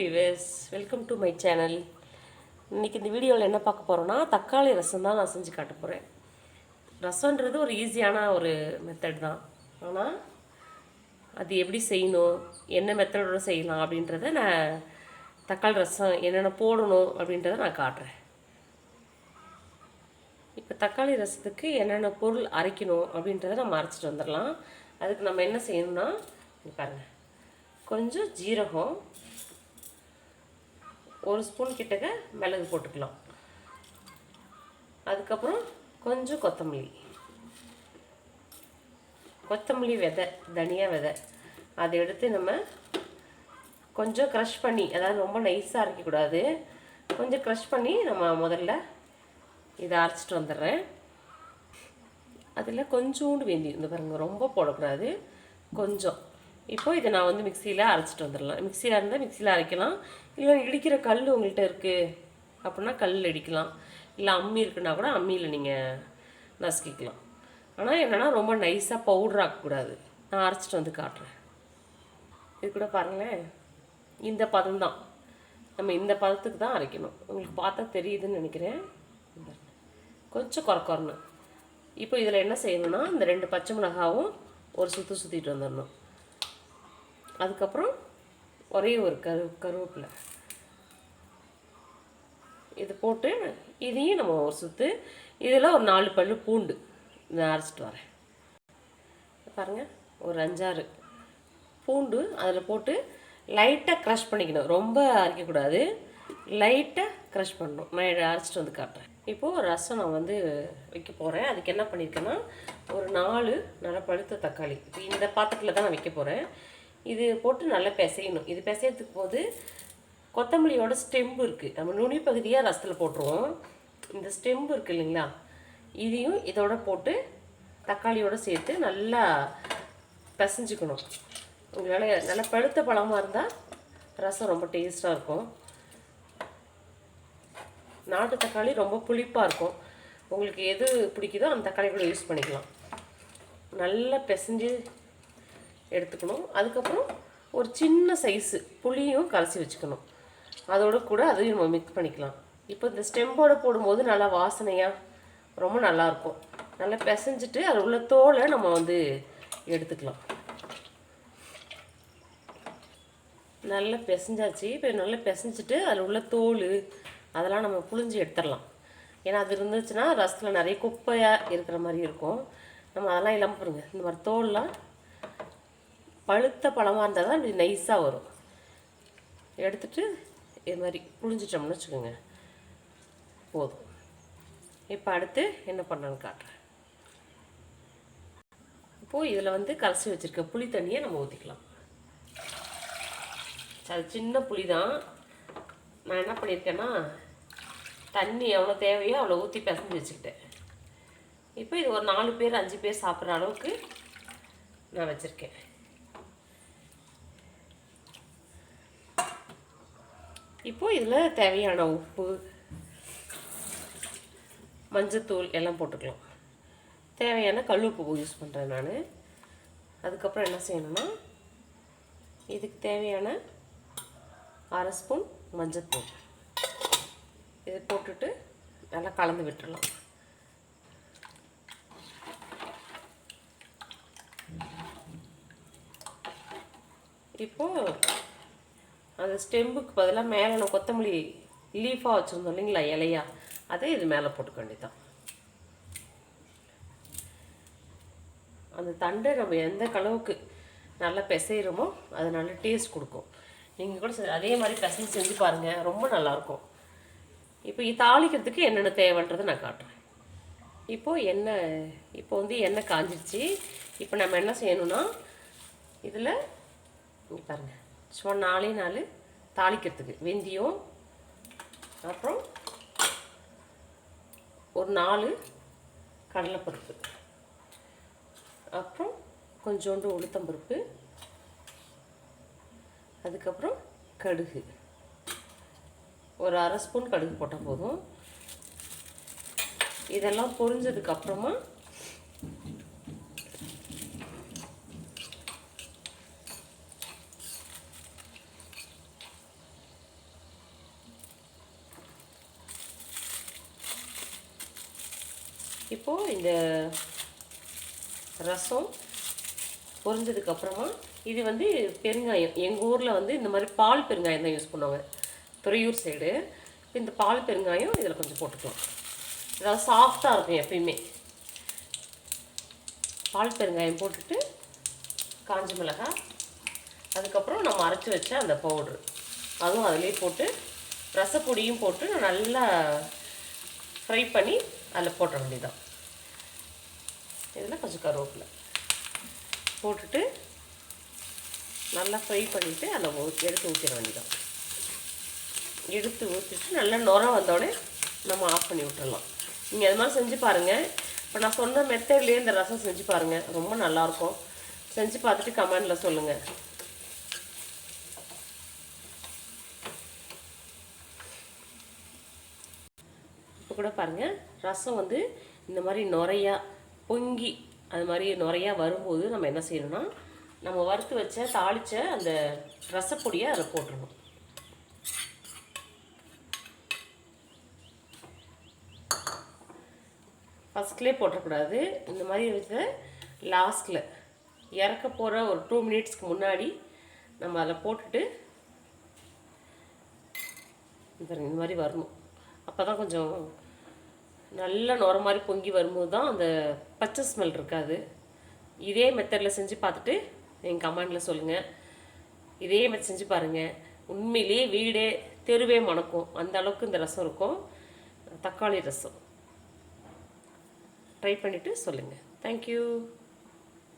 Viewers welcome to my channel இன்றைக்கி இந்த வீடியோவில் என்ன பார்க்க போகிறோன்னா தக்காளி ரசம் தான் நான் செஞ்சு காட்ட போகிறேன் ரசன்றது ஒரு ஈஸியான ஒரு மெத்தட் தான். ஆனால் அது எப்படி செய்யணும் என்ன மெத்தடோடு செய்யலாம் அப்படின்றத நான் தக்காளி ரசம் என்னென்ன போடணும் அப்படின்றத நான் காட்டுறேன். இப்போ தக்காளி ரசத்துக்கு என்னென்ன பொருள் அரைக்கணும் அப்படின்றத நம்ம அரைச்சிட்டு வந்துடலாம். அதுக்கு நம்ம என்ன செய்யணும்னா பாருங்கள் கொஞ்சம் ஜீரகம் ஒரு ஸ்பூன் கிட்டக்க மிளகு போட்டுக்கலாம். அதுக்கப்புறம் கொஞ்சம் கொத்தமல்லி. கொத்தமல்லி விதை தனியா விதை. அதை எடுத்து நம்ம கொஞ்சம் க்ரஷ் பண்ணி அதாவது ரொம்ப நைஸாக அரைக்கக்கூடாது. கொஞ்சம் க்ரஷ் பண்ணி நம்ம முதல்ல இதை அரைச்சிட்டு வந்துடுறேன். அதில் கொஞ்சோண்டு வேண்டி இந்த பாருங்கள் ரொம்ப போடக்கூடாது. கொஞ்சம். இப்போ இதை நான் வந்து மிக்சியில் அரைச்சிட்டு வந்துடலாம். மிக்சியில் இருந்தால் மிக்சியில் அரைக்கலாம். இல்லை இடிக்கிற கல் உங்கள்கிட்ட இருக்குது அப்படின்னா கல் இடிக்கலாம். இல்லை அம்மி இருக்குன்னா கூட அம்மியில் நீங்கள் நசுக்கிக்கலாம். ஆனால் என்னென்னா ரொம்ப நைஸாக பவுடர் ஆக்கக்கூடாது. நான் அரைச்சிட்டு வந்து காட்டுறேன். இது கூட பாருங்களேன். இந்த பதம் தான். நம்ம இந்த பதத்துக்கு தான் அரைக்கணும். உங்களுக்கு பார்த்தா தெரியுதுன்னு நினைக்கிறேன். கொஞ்சம் குறக்குறணும் இப்போ இதில் என்ன செய்யணும்னா இந்த ரெண்டு பச்சை மிளகாவும் ஒரு சுற்று சுற்றிட்டு வந்துடணும். அதுக்கப்புறம் ஒரே ஒரு கரு கருவேப்பிலை. இது போட்டு இதையும் நம்ம ஒரு சுற்று இதில் ஒரு நாலு பல் பூண்டு நான் அரைச்சிட்டு வரேன். பாருங்கள் ஒரு அஞ்சாறு பூண்டு அதில் போட்டு லைட்டாக க்ரஷ் பண்ணிக்கணும். ரொம்ப அரைக்கக்கூடாது. லைட்டாக க்ரஷ் பண்ணணும். நான் இதை அரைச்சிட்டு வந்து காட்டுறேன். இப்போது ரசம் நான் வந்து வைக்க போகிறேன் அதுக்கு என்ன பண்ணியிருக்கேன்னா ஒரு நாலு நல்லா பழுத்த தக்காளி. இந்த பாத்திரத்தில் தான் நான் வைக்க போகிறேன் இது போட்டு நல்லா பிசையணும். இது பிசையத்துக்கு போது கொத்தமல்லியோட ஸ்டெம்பு இருக்குது நம்ம நுனி பகுதியாக ரசத்தில் போட்டுருவோம். இந்த ஸ்டெம்பு இருக்குது இல்லைங்களா? இதையும் இதோட போட்டு தக்காளியோடு சேர்த்து நல்லா பிசைஞ்சுக்கணும். உங்களால் நல்லா பழுத்த பழமாக இருந்தால் ரசம் ரொம்ப டேஸ்ட்டாக இருக்கும். நாட்டு தக்காளி ரொம்ப புளிப்பாக இருக்கும். உங்களுக்கு எது பிடிக்குதோ அந்த தக்காளி கூட யூஸ் பண்ணிக்கலாம். நல்லா பிசைஞ்சு எடுத்துக்கணும். அதுக்கப்புறம் ஒரு சின்ன சைஸு புளியும் கலசி வச்சுக்கணும். அதோட கூட அதையும் நம்ம மிக்ஸ் பண்ணிக்கலாம். இப்போ இந்த ஸ்டெம்போட போடும்போது நல்லா வாசனையாக ரொம்ப நல்லாயிருக்கும் நல்லா பிசைஞ்சிட்டு அதில் உள்ள தோலை நம்ம வந்து எடுத்துக்கலாம். நல்லா பிசைஞ்சாச்சு. இப்போ நல்லா பிசைஞ்சிட்டு அதில் உள்ள தோல் அதெல்லாம் நம்ம புளிஞ்சு எடுத்துடலாம். ஏன்னா அது இருந்துச்சுன்னா ரசத்தில் நிறைய குப்பையாக இருக்கிற மாதிரி இருக்கும். நம்ம அதெல்லாம் இல்லாமல் பாருங்கள் இந்த மாதிரி தோல்லாம் பழுத்த பழமாக இருந்தால் தான் இப்படி நைஸாக வரும். எடுத்துட்டு இது மாதிரி புழிஞ்சிட்டோம்னு வச்சுக்கோங்க. போதும். இப்போ அடுத்து என்ன பண்ணணும்னு காட்டுறேன். இப்போது இதில் வந்து கலசி வச்சுருக்க புளி தண்ணியை நம்ம ஊற்றிக்கலாம் அது சின்ன புளி தான். நான் என்ன பண்ணியிருக்கேன்னா தண்ணி எவ்வளோ தேவையோ அவ்வளோ ஊற்றி பிசைஞ்சு வச்சுக்கிட்டேன். இப்போ இது ஒரு நாலு பேர் அஞ்சு பேர் சாப்பிட்ற அளவுக்கு நான் வச்சுருக்கேன். இப்போது இதில் தேவையான உப்பு மஞ்சத்தூள் எல்லாம் போட்டுக்கலாம். தேவையான கல்லுப்பு யூஸ் பண்ணுறேன் நான். அதுக்கப்புறம் என்ன செய்யணும்னா இதுக்கு தேவையான அரை ஸ்பூன் மஞ்சத்தூள். இது போட்டுட்டு நல்லா கலந்து விட்டுறலாம் இப்போது அந்த ஸ்டெம்புக்கு பதிலாக மேலே நம்ம கொத்தமல்லி லீஃபாக வச்சுருந்தோம் இல்லைங்களா இலையா? அதை இது மேலே போட்டுக்க வேண்டியதான் அந்த தண்டை நம்ம எந்த அளவுக்கு நல்லா பிசைகிறோமோ அது நல்ல டேஸ்ட் கொடுக்கும். நீங்கள் கூட சரி அதே மாதிரி பிசைஞ்சு செஞ்சு பாருங்கள் ரொம்ப நல்லாயிருக்கும். இப்போ இது தாளிக்கிறதுக்கு என்னென்ன தேவைன்றதை நான் காட்டுறேன். இப்போது எண்ணெய் இப்போ வந்து எண்ணெய் காஞ்சிருச்சு. இப்போ நம்ம என்ன செய்யணும்னா இதில் பாருங்கள் சும்மா நாலே நாலு தாளிக்கிறதுக்கு. வெந்தயம் அப்புறம் ஒரு நாலு கடலைப்பருப்பு. அப்புறம் கொஞ்சோண்டு உளுத்தம்பருப்பு. அதுக்கப்புறம் கடுகு. ஒரு அரை ஸ்பூன் கடுகு போட்டால் போதும். இதெல்லாம் பொரிஞ்சதுக்கப்புறமா இப்போது இந்த ரசம் பொரிஞ்சதுக்கப்புறமா இது வந்து பெருங்காயம். எங்கள் ஊரில் வந்து இந்த மாதிரி பால் பெருங்காயம் தான் யூஸ் பண்ணுவாங்க. துறையூர் சைடு. இந்த பால் பெருங்காயம் இதில் கொஞ்சம் போட்டுக்கலாம். அதாவது சாஃப்டாக இருக்கும் எப்பயுமே. பால் பெருங்காயம் போட்டுட்டு காஞ்ச மிளகாய் அதுக்கப்புறம் நம்ம அரைச்சி வச்ச அந்த பவுட்ரு அதுவும் அதிலே போட்டு ரசப்பொடியும் போட்டு நல்லா ஃப்ரை பண்ணி அதில் போட்டுற வேண்டியதான் இதில் கொஞ்சம் கருவேப்பிலை போட்டுட்டு நல்லா ஃப்ரை பண்ணிவிட்டு அதில் ஊற்றி எடுத்து ஊற்றிட வேண்டியதான் எடுத்து ஊற்றிட்டு நல்லா நுரம் வந்தோடனே நம்ம ஆஃப் பண்ணி விட்டுடலாம் நீங்கள் அது மாதிரி செஞ்சு பாருங்கள் இப்போ நான் சொன்ன மெத்தட்லேயே இந்த ரசம் செஞ்சு பாருங்கள் ரொம்ப நல்லாயிருக்கும் செஞ்சு பார்த்துட்டு கமெண்டில் சொல்லுங்கள் கூட பாருங்கள் ரசம் வந்து இந்த மாதிரி நுறையா பொங்கி அது மாதிரி நுறையா வரும்போது நம்ம என்ன செய்யணும்னா நம்ம வறுத்து வச்ச தாளித்த அந்த ரசப்பொடியை அதில் போட்டுருணும். ஃபஸ்ட்லேயே போட்டக்கூடாது. இந்த மாதிரி வச்சு லாஸ்ட்டில் இறக்க போகிற ஒரு டூ மினிட்ஸ்க்கு முன்னாடி நம்ம அதில் போட்டுட்டு இந்த மாதிரி வரணும். அப்போ தான் கொஞ்சம் நல்ல நுர மாதிரி பொங்கி வரும்போது தான் அந்த பச்சை ஸ்மெல் இருக்காது. இதே மெத்தடில் செஞ்சு பார்த்துட்டு எங்கள் கமெண்டில் சொல்லுங்கள் இதே மாதிரி செஞ்சு பாருங்கள் உண்மையிலேயே வீடே தெருவே மணக்கும். அந்த அளவுக்கு இந்த ரசம் இருக்கும். தக்காளி ரசம். ட்ரை பண்ணிவிட்டு சொல்லுங்கள் தேங்க்யூ